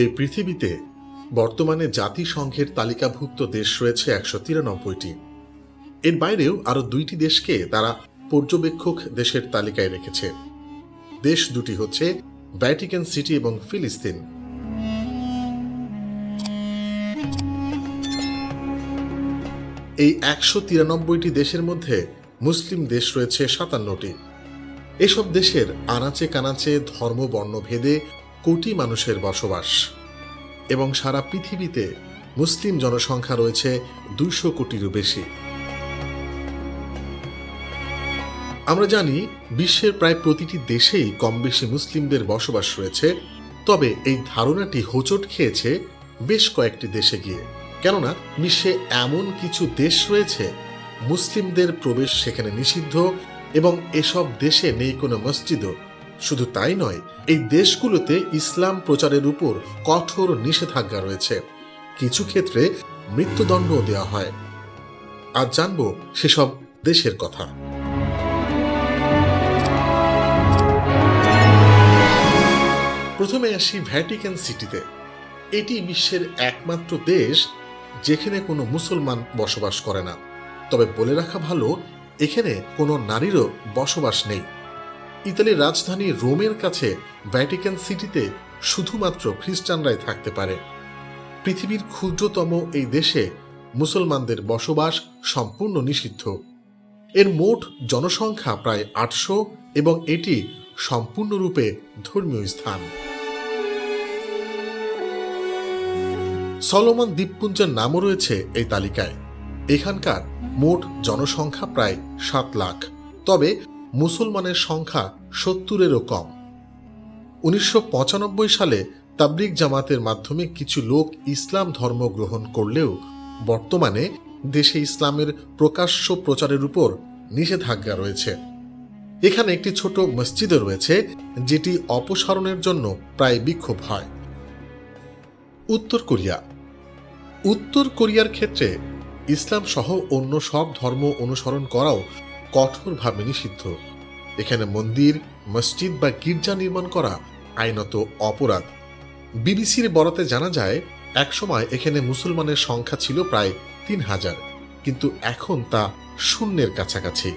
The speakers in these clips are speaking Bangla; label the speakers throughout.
Speaker 1: এই পৃথিবীতে বর্তমানে জাতিসংঘের তালিকাভুক্ত দেশ রয়েছে একশো তিরানব্বইটি। এর বাইরেও আরও দুইটি দেশকে তারা পর্যবেক্ষক দেশের তালিকায় রেখেছে। দেশ দুটি হচ্ছে ভ্যাটিকান সিটি এবং ফিলিস্তিন। এই একশো তিরানব্বইটি দেশের মধ্যে মুসলিম দেশ রয়েছে সাতান্নটি। এসব দেশের আনাচে কানাচে ধর্ম বর্ণ ভেদে কোটি মানুষের বসবাস। এবং সারা পৃথিবীতে মুসলিম জনসংখ্যা রয়েছে দুইশো কোটিরও বেশি। আমরা জানি বিশ্বের প্রায় প্রতিটি দেশেই কম বেশি মুসলিমদের বসবাস রয়েছে, তবে এই ধারণাটি হোঁচট খেয়েছে বেশ কয়েকটি দেশে গিয়ে। কেননা, বিশ্বে এমন কিছু দেশ রয়েছে, মুসলিমদের প্রবেশ সেখানে নিষিদ্ধ এবং এসব দেশে নেই কোনো মসজিদও। শুধু তাই নয়, এই দেশগুলোতে ইসলাম প্রচারের উপর কঠোর নিষেধাজ্ঞা রয়েছে। কিছু ক্ষেত্রে মৃত্যুদণ্ডও দেওয়া হয়। আজ জানব সেসব দেশের কথা। প্রথমে আসি ভ্যাটিকান সিটিতে। এটি বিশ্বের একমাত্র দেশ যেখানে কোনো মুসলমান বসবাস করে না। তবে বলে রাখা ভালো, এখানে কোনো নারীরও বসবাস নেই। ইতালির রাজধানী রোমের কাছে ভ্যাটিকান সিটিতে শুধুমাত্র খ্রিস্টানরাই থাকতে পারে। পৃথিবীর ক্ষুদ্রতম এই দেশে মুসলমানদের বসবাস সম্পূর্ণ নিষিদ্ধ। এর মোট জনসংখ্যা প্রায় আটশো এবং এটি সম্পূর্ণরূপে ধর্মীয় স্থান। সলোমন দ্বীপপুঞ্জের নামও রয়েছে এই তালিকায়। এখানকার মোট জনসংখ্যা প্রায় সাত লাখ। তবে মুসলমানের সংখ্যা সত্তরেরও কম। উনিশশো পঁচানব্বই সালে তাবলিক জামাতের মাধ্যমে কিছু লোক ইসলাম ধর্ম গ্রহণ করলেও বর্তমানে দেশে ইসলামের প্রকাশ্য প্রচারের উপর নিষেধাজ্ঞা রয়েছে। এখানে একটি ছোট মসজিদও রয়েছে, যেটি অপসারণের জন্য প্রায় বিক্ষোভ হয়। উত্তর কোরিয়া। উত্তর কোরিয়ার ক্ষেত্রে ইসলাম সহ অন্য সব ধর্ম অনুসরণ করাও কঠোরভাবে নিষিদ্ধ। এখানে মন্দির, মসজিদ বা গির্জা নির্মাণ করা আইনত অপরাধ। বিবিসির বরাতে জানা যায়, একসময় এখানে মুসলমানের সংখ্যা ছিল প্রায় তিন হাজার, কিন্তু এখন তা শূন্যের কাছাকাছি।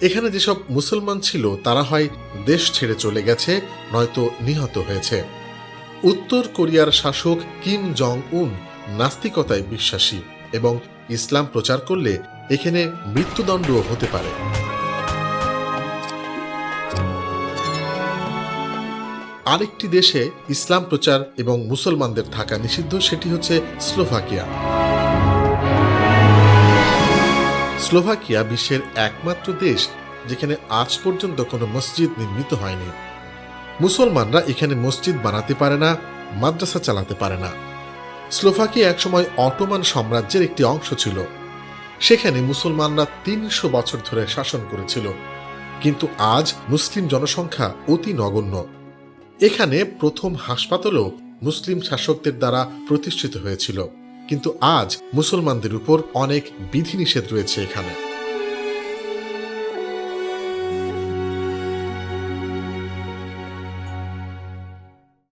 Speaker 1: এখানে যেসব মুসলমান ছিল, তারা হয় দেশ ছেড়ে চলে গেছে, নয়তো নিহত হয়েছে। উত্তর কোরিয়ার শাসক কিম জং উন নাস্তিকতায় বিশ্বাসী এবং ইসলাম প্রচার করলে এখানে মৃত্যুদণ্ডও হতে পারে। আরেকটি দেশে ইসলাম প্রচার এবং মুসলমানদের থাকা নিষিদ্ধ, সেটি হচ্ছে স্লোভাকিয়া। স্লোভাকিয়া বিশ্বের একমাত্র দেশ যেখানে আজ পর্যন্ত কোনো মসজিদ নির্মিত হয়নি। মুসলমানরা এখানে মসজিদ বানাতে পারে না, মাদ্রাসা চালাতে পারে না। স্লোভাকিয়া একসময় অটোমান সাম্রাজ্যের একটি অংশ ছিল। সেখানে মুসলমানরা তিনশো বছর ধরে শাসন করেছিল। কিন্তু আজ মুসলিম জনসংখ্যা অতি নগণ্য। এখানে প্রথম হাসপাতালও মুসলিম শাসকদের দ্বারা প্রতিষ্ঠিত হয়েছিল। কিন্তু আজ মুসলমানদের উপর অনেক বিধিনিষেধ রয়েছে এখানে।